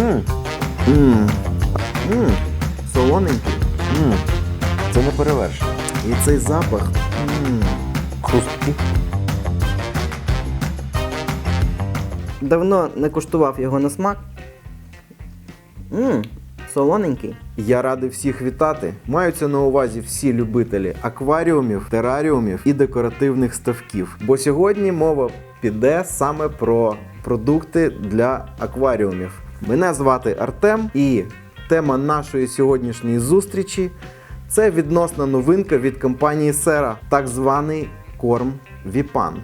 Мм. Мм. Мм. Солоненький. Мм. Це не перевершено. І цей запах. Мм. Хрусткий. Давно не куштував його на смак. Мм, солоненький. Я радий всіх вітати. Маються на увазі всі любителі акваріумів, тераріумів і декоративних ставків. Бо сьогодні мова піде саме про продукти для акваріумів. Мене звати Артем, і тема нашої сьогоднішньої зустрічі це відносна новинка від компанії Сера, так званий корм Віпан.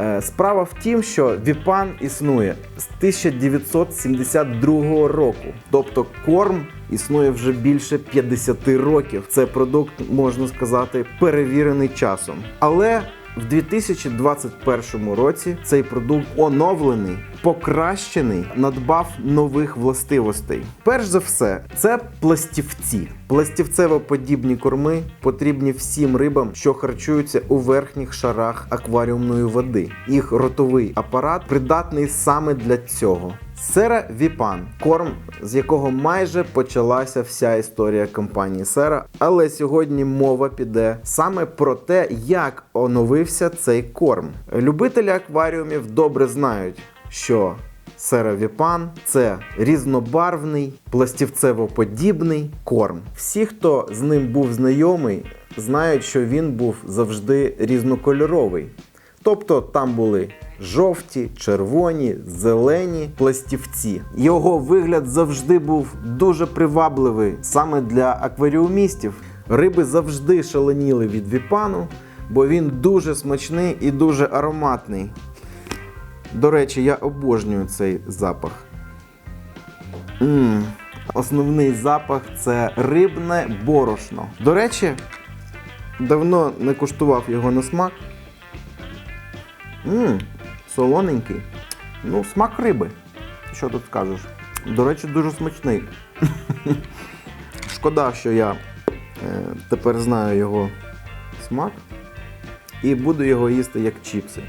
Е, Справа в тім, що Віпан існує з 1972 року. Тобто корм існує вже більше 50 років. Це продукт, можна сказати, перевірений часом. Але в 2021 році цей продукт оновлений, покращений, надбав нових властивостей. Перш за все, це пластівці. Пластівцево-подібні корми потрібні всім рибам, що харчуються у верхніх шарах акваріумної води. Їх ротовий апарат придатний саме для цього. Сера Віпан корм, з якого майже почалася вся історія компанії Сера. Але сьогодні мова піде саме про те, як оновився цей корм. Любителі акваріумів добре знають, що Сера Віпан це різнобарвний, пластівцево-подібний корм. Всі, хто з ним був знайомий, знають, що він був завжди різнокольоровий. Тобто там були жовті, червоні, зелені пластівці. Його вигляд завжди був дуже привабливий саме для акваріумістів. Риби завжди шаленіли від віпану, бо він дуже смачний і дуже ароматний. До речі, я обожнюю цей запах. Мм, Основний запах це рибне борошно. До речі, давно не куштував його на смак. Мм, солоненький. Ну, смак риби. Що тут скажеш? До речі, дуже смачний. Шкода, що я е, тепер знаю його смак і буду його їсти як чіпси.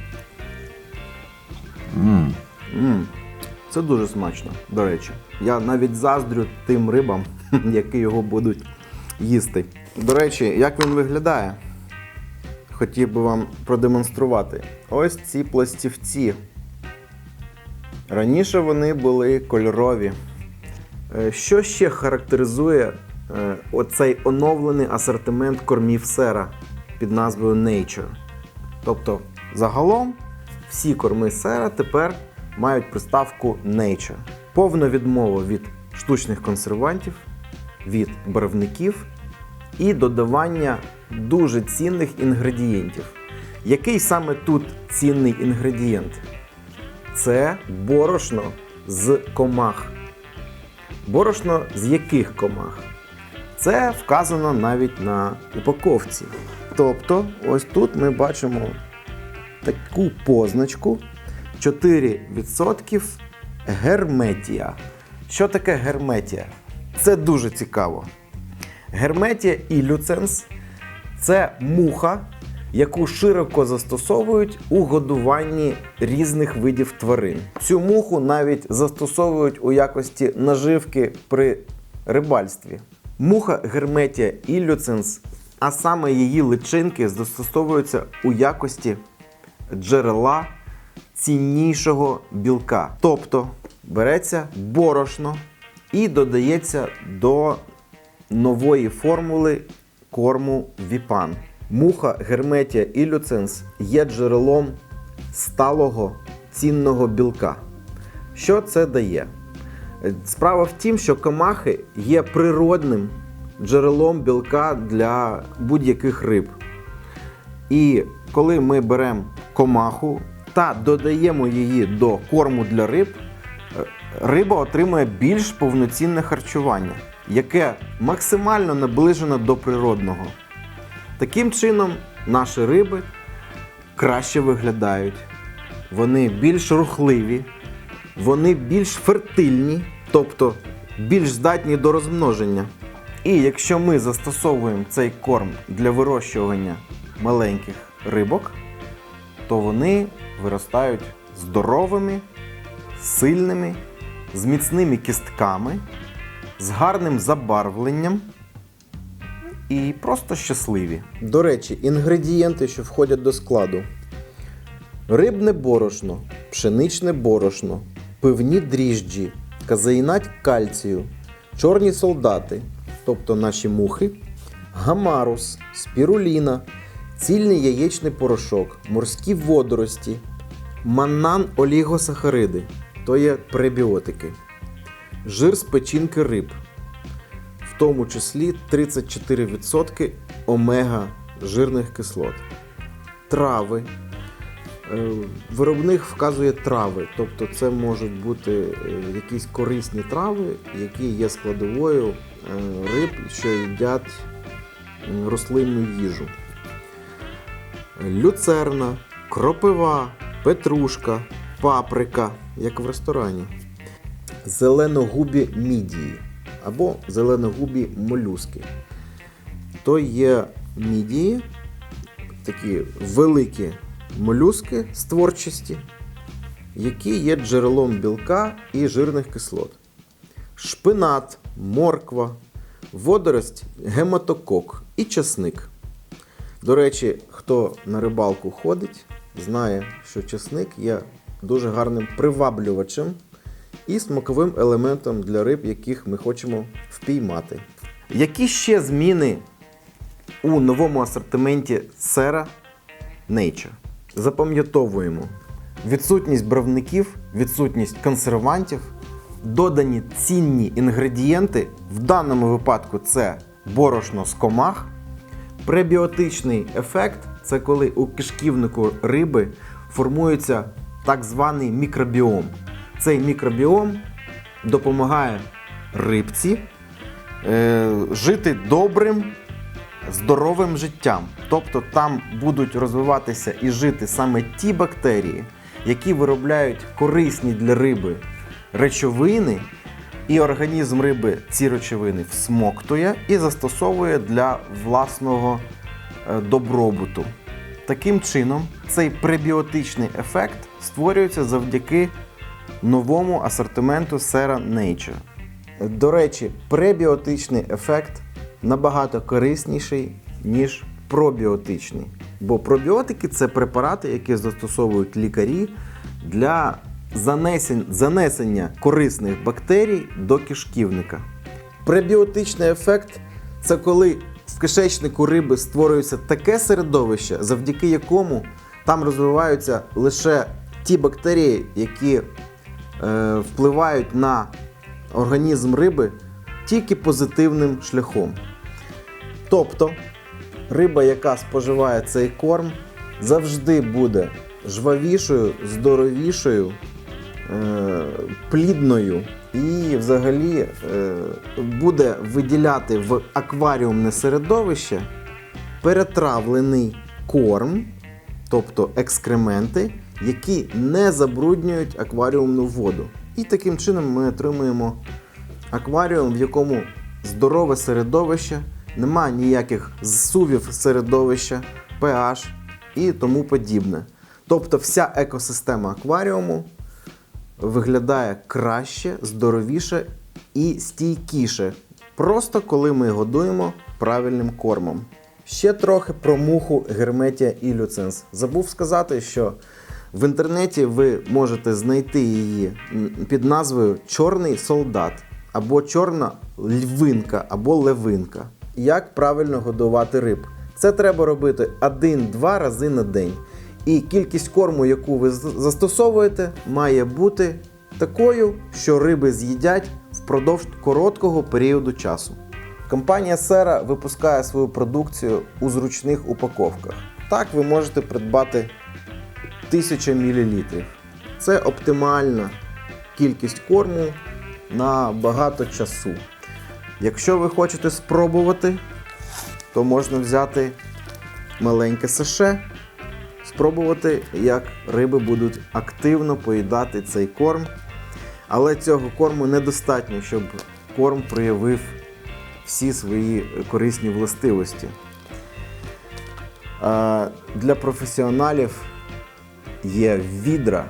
Мм. Мм, це дуже смачно, до речі. Я навіть заздрю тим рибам, які його будуть їсти. До речі, як він виглядає? Хотів би вам продемонструвати. Ось ці пластівці. Раніше вони були кольорові. Е, Що ще характеризує е, оцей оновлений асортимент кормів сера під назвою Nature? Тобто, загалом всі корми сера тепер мають приставку Nature. Повна відмова від штучних консервантів, від барвників і додавання дуже цінних інгредієнтів. Який саме тут цінний інгредієнт? Це борошно з комах. Борошно з яких комах? Це вказано навіть на упаковці. Тобто, ось тут ми бачимо таку позначку 4% герметія. Що таке герметія? Це дуже цікаво. Герметія і люценс це муха, яку широко застосовують у годуванні різних видів тварин. Цю муху навіть застосовують у якості наживки при рибальстві. Муха герметія і а саме її личинки застосовуються у якості джерела ціннішого білка. Тобто береться борошно і додається до нової формули корму Віпан. Муха, герметія і люценс є джерелом сталого цінного білка. Що це дає? Справа в тім, що комахи є природним джерелом білка для будь-яких риб. І коли ми беремо комаху та додаємо її до корму для риб, е, риба отримує більш повноцінне харчування, яке максимально наближено до природного. Таким чином, наші риби краще виглядають, вони більш рухливі, вони більш фертильні, тобто більш здатні до розмноження. І якщо ми застосовуємо цей корм для вирощування маленьких рибок, то вони виростають здоровими, сильними з міцними кістками, з гарним забарвленням і просто щасливі. До речі, інгредієнти, що входять до складу: рибне борошно, пшеничне борошно, пивні дріжджі, казеїнат кальцію, чорні солдати, тобто наші мухи, гамарус, спіруліна, цільний яєчний порошок, морські водорості, маннан олігосахариди, то є пребіотики, жир з печінки риб, в тому числі 34% омега жирних кислот, трави. Е, Виробник вказує трави, тобто це можуть бути е, якісь корисні трави, які є складовою е, риб, що їдять рослинну їжу. Люцерна, кропива, петрушка, паприка, як в ресторані, зеленогубі мідії або зеленогубі молюски. То є мідії, такі великі молюски з творчості, які є джерелом білка і жирних кислот. Шпинат, морква, водорость, гематокок і часник. До речі, хто на рибалку ходить, знає, що часник є дуже гарним приваблювачем і смаковим елементом для риб, яких ми хочемо впіймати. Які ще зміни у новому асортименті сера Nature? Запам'ятовуємо відсутність бравників, відсутність консервантів, додані цінні інгредієнти. В даному випадку це борошно з комах. Пребіотичний ефект це коли у кишківнику риби формується так званий мікробіом. Цей мікробіом допомагає рибці е, жити добрим, здоровим життям. Тобто там будуть розвиватися і жити саме ті бактерії, які виробляють корисні для риби речовини, і організм риби ці речовини всмоктує і застосовує для власного е, добробуту. Таким чином, цей пребіотичний ефект створюється завдяки новому асортименту Sera Nature. До речі, пребіотичний ефект набагато корисніший, ніж пробіотичний. Бо пробіотики це препарати, які застосовують лікарі для занесення корисних бактерій до кишківника. Пребіотичний ефект це коли в кишечнику риби створюється таке середовище, завдяки якому там розвиваються лише ті бактерії, які впливають на організм риби тільки позитивним шляхом. Тобто риба, яка споживає цей корм, завжди буде жвавішою, здоровішою, е, плідною і взагалі е, буде виділяти в акваріумне середовище перетравлений корм, тобто екскременти, які не забруднюють акваріумну воду. І таким чином ми отримуємо акваріум, в якому здорове середовище, немає ніяких зсувів середовища, pH і тому подібне. Тобто вся екосистема акваріуму виглядає краще, здоровіше і стійкіше. Просто коли ми годуємо правильним кормом. Ще трохи про муху Герметія ілюценс. Забув сказати, що в інтернеті ви можете знайти її під назвою Чорний солдат або чорна львинка або левинка. Як правильно годувати риб? Це треба робити 1-2 рази на день. І кількість корму, яку ви застосовуєте, має бути такою, що риби з'їдять впродовж короткого періоду часу. Компанія Сера випускає свою продукцію у зручних упаковках. Так ви можете придбати 1000 мл. Це оптимальна кількість корму на багато часу. Якщо ви хочете спробувати, то можна взяти маленьке саше, спробувати, як риби будуть активно поїдати цей корм. Але цього корму недостатньо, щоб корм проявив всі свої корисні властивості. Е, Для професіоналів є відра.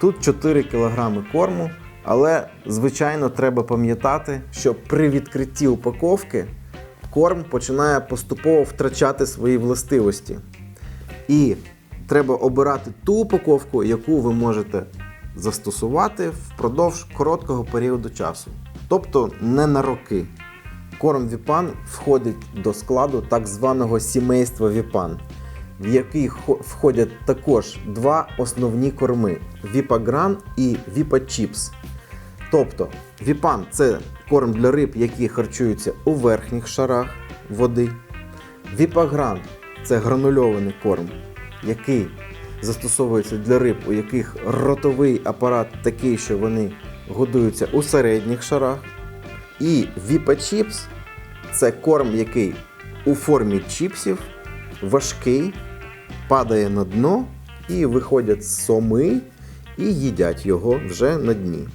Тут 4 кг корму, Але, звичайно, треба пам'ятати, що при відкритті упаковки корм починає поступово втрачати свої властивості. І треба обирати ту упаковку, яку ви можете застосувати впродовж короткого періоду часу. Тобто не на роки. Корм Віпан входить до складу так званого сімейства Віпан, в який входять також два основні корми Віпагран і Віпачіпс. Тобто, Віпан це корм для риб, які харчуються у верхніх шарах води. Віпагран це гранульований корм, який застосовується для риб, у яких ротовий апарат такий, що вони годуються у середніх шарах. І Віпа-чіпс це корм, який у формі чіпсів, важкий, падає на дно і виходять соми і їдять його вже на дні.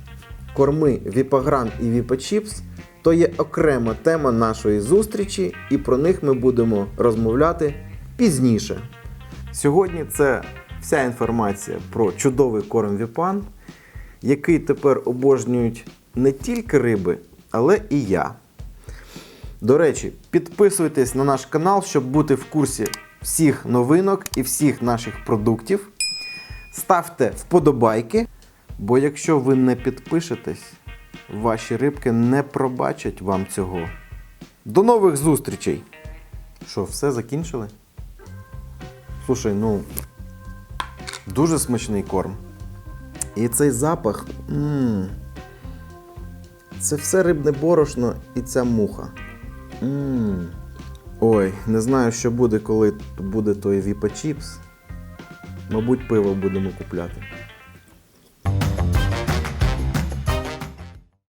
Корми Віпагран і Віпа-чіпс то є окрема тема нашої зустрічі, і про них ми будемо розмовляти пізніше. Сьогодні це вся інформація про чудовий корм Віпан, який тепер обожнюють не тільки риби, але і я. До речі, підписуйтесь на наш канал, щоб бути в курсі всіх новинок і всіх наших продуктів. Ставте вподобайки, бо якщо ви не підпишетесь, ваші рибки не пробачать вам цього. До нових зустрічей! Що, все закінчили? Слушай, ну дуже смачний корм. І цей запах. м це все рибне борошно і ця муха. м Ой, не знаю, що буде, коли буде той Віпа Чіпс. Мабуть, пиво будемо купляти.